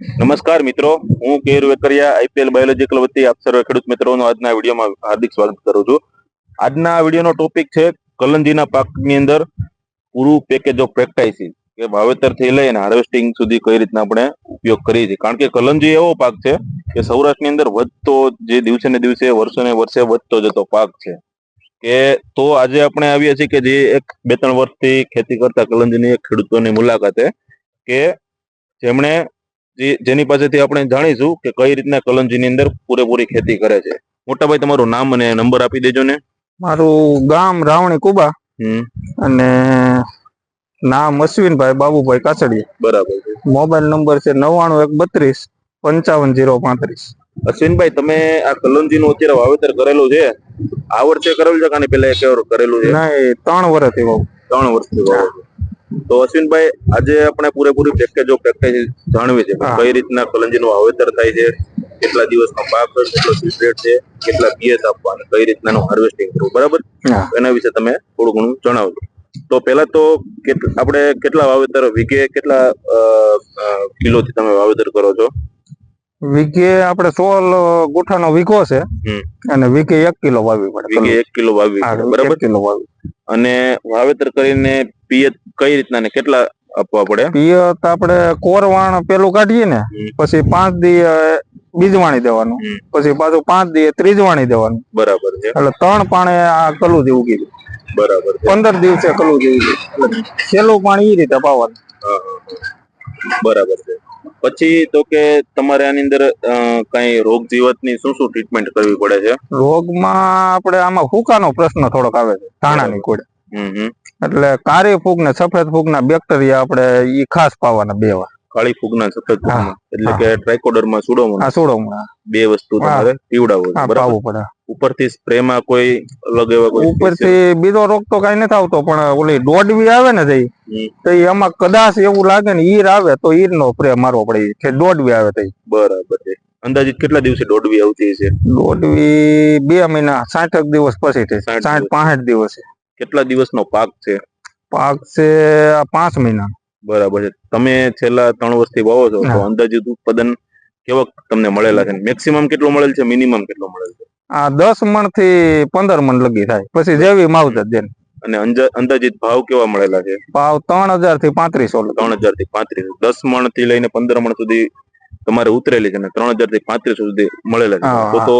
નમસ્કાર મિત્રો, હું કેર વેકરિયા, આઈપીએલ બાયોલોજીકલ વતી આપ સર્વે ખેડૂત મિત્રોનું આજના વિડીયોમાં હાર્દિક સ્વાગત કરું છું. આજના વિડીયોનો ટોપિક છે કલંજીના પાકની અંદર પૂરું પેકેજ ઓફ પ્રેક્ટાઇસીસ કે વાવેતરથી લઈને હાર્વેસ્ટિંગ સુધી કઈ રીતના આપણે ઉપયોગ કરીએ છીએ. કારણ કે કલંજી એવો પાક છે કે સૌરાષ્ટ્રની અંદર વધતો જે દિવસે ને દિવસે, વર્ષો ને વર્ષે વધતો જતો પાક છે. કે તો આજે આપણે આવીએ છીએ કે જે એક બે ત્રણ વર્ષથી ખેતી કરતા કલંજીની એક ખેડૂતોની મુલાકાતે કે જેમણે જેની પાસેથી આપણે જાણીશું કે કઈ રીતના કલંજીની અંદર પૂરેપૂરી ખેતી કરે છે. મોટાભાઈ તમારું નામ અને નંબર આપી દેજો ને. મારું ગામ રાવણી કુબા. અને નામ અશ્વિનભાઈ બાબુભાઈ કાછડિયા બરાબર છે. મોબાઈલ નંબર છે નવ્વાણું એક બત્રીસ પંચાવન જીરો પાંત્રીસ. અશ્વિનભાઈ તમે આ કલંજીનું અત્યારે વાવેતર કરેલું છે? આ વર્ષે કરેલું છે કે પેલા એક વર્ષ કરેલું છે? નહીં ત્રણ વર્ષથી વાવ. ત્રણ વર્ષથી વાવો. તો અશ્વિનભાઈ આજે આપણે પૂરેપૂરી પેકેજ પ્રેક્ટિસ જાણવી છે કઈ રીતના કલંજીનું વાવેતર થાય છે કેટલા દિવસનો પાક કેટલો સિક્રેટ છે કેટલા પિયત આપવાનું કઈ રીતનાનું હાર્વેસ્ટિંગ કરવું બરાબર? એના વિશે તમે થોડું ઘણું જણાવજો. તો પહેલા તો આપણે કેટલા વાવેતર વીઘે કેટલા કિલો થી કિલોથી તમે વાવેતર કરો છો? વીઘે આપણે સોળ ગોઠાનો વીઘો છે. અને વીઘે એક કિલો વાવી પડે વીઘે એક કિલો વાવી બરાબર? કિલો વાવી અને વાવેતર કરીને પિયત કઈ રીતના ને કેટલા આપવા પડે? પિયત આપણે કોરવાણ પેલું કાઢીએ ને પછી પાંચ દી બીજ બીજવાણી દેવાનું. પછી પાછું પાંચ દી ત્રીજવાણી દેવાનું. બરાબર છે. એટલે ત્રણ પાણે આ કલું જેવું કીધું. બરાબર પંદર દિવસે કલું જેવું છેલ્લું પાણી એ રીતે પાવાનું. બરાબર છે. પછી તો કે તમારે આની અંદર કઈ રોગ જીવતની શું શું ટ્રીટમેન્ટ કરવી પડે છે? રોગમાં આપણે આમાં ફૂકાનો પ્રશ્ન થોડોક આવે છે ધાણાની કોડે. એટલે કારી ફૂગ ને સફેદ ફૂગના બેક્ટેરિયા આપણે ઈ ખાસ પાવાના બે વાર. કાળી ફૂગના સફેદ ફૂગના. એટલે કે ટ્રાઇકોડરમાં માં આ સોડોમણા બે વસ્તુ તમારે પીવડાવો બરાબર? પડે. ઉપરથી સ્પ્રેમાં કોઈ અલગ એવા કોઈ ઉપરથી બીજો રોગ તો કઈ નથી આવતો પણ ઓલી દોડવી આવે ને તઈ તો એમાં કદાચ એવું લાગે ને ઈર આવે તો ઈર નો સ્પ્રે મારવો પડે કે દોડવી આવે તઈ. બરાબર છે. અંદાજિત કેટલા દિવસે દોડવી આવતી છે દોડવી બે મહિના સાઠ દિવસ પછી છે. સાઠ સાઠ દિવસ. પાંસઠ દિવસે. કેટલા દિવસનો પાક છે? પાક છે આ પાંચ મહિના. બરાબર છે. તમે છેલ્લા ત્રણ વર્ષથી વાવો છો તો. અંદાજિત ઉત્પાદન કેવક તમને મળેલા છે? મેક્સિમમ કેટલું મળેલ છે? મિનિમમ કેટલો મળેલ છે? આ દસ મણથી પંદર મણ લગી થાય. પછી જેવી માવજત જેને અને અંદાજિત ભાવ કેવા મળેલા છે? ભાવ ત્રણ હજારથી પાંત્રીસો ત્રણ હજારથી પાંત્રીસ. દસ મણથી લઈને પંદર મણ સુધી તમારે ઉતરેલી છે અને ત્રણ હજારથી પાંત્રીસ સુધી મળેલા છે. તો તો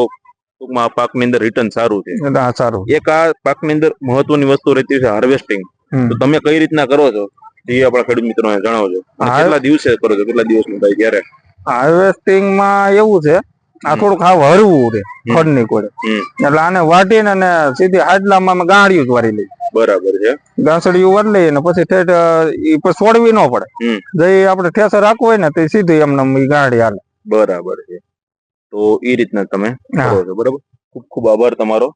ટૂંકમાં આ પાકની અંદર રિટર્ન સારું છે. સારું. એક આ પાકની અંદર મહત્વની વસ્તુ રહેતી છે હાર્વેસ્ટિંગ તો તમે કઈ રીતના કરો છો? એ આપણા ખેડૂત મિત્રોને જણાવજો. કેટલા દિવસે કરો છો? કેટલા દિવસનું થાય ક્યારે? હાર્વેસ્ટિંગમાં એવું છે આ થોડુંક હાવ હરવું રે. ખડની કોડે એટલે આને વાટીને અને સીધી હાડલામાં અમે ગાંડિયું જ વારી લઈ બરાબર છે. ગાંસડિયું વારી લઈએ ને પછી ઠેઠ ઈ પછી છોડવી ન પડે. જે આપણે ઠેસર રાખવું હોય ને તે સીધી એમને ગાંડી હાલે. બરાબર છે. તો એ રીતના તમે બરાબર? ખૂબ ખૂબ આભાર તમારો.